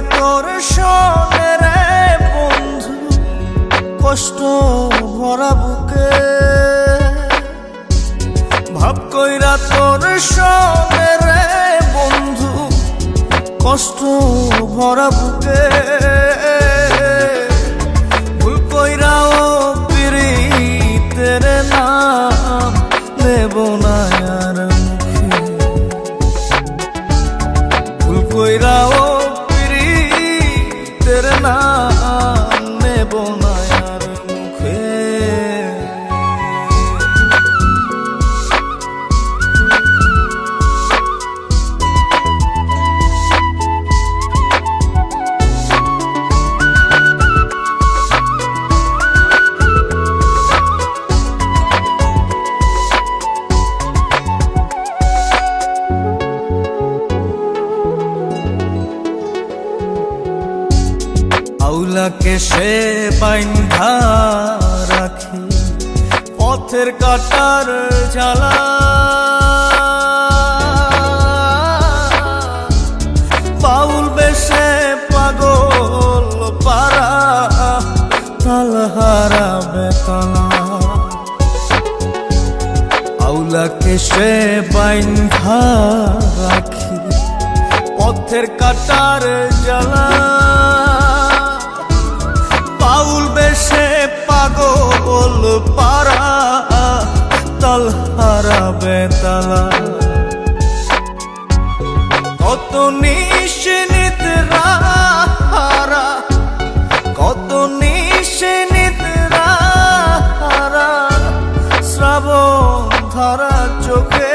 তোর সনে রে বন্ধু? কষ্ট ভরা বুকে। ভাব কইরা তোর সনে রে বন্ধু, কষ্ট ভরা বুকে। আউলাকে সে বাইন্ধা রাখি, পথের কাটার জ্বালা। বাউল বেশে পাগল পারা তালহারা বেতলা। আউলাকে সে বাইন্ধা রাখি, পথের কাটার জ্বালা। বেতালা কত নিশ নিদ্রা হারা কত নিশিনিত রাহারা শ্রাবণ ধরা চোখে।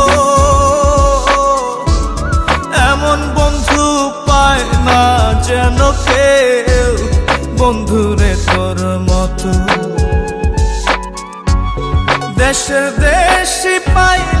কেউ বন্ধুরে তোর মতো। দেশের দেশি পাইলাম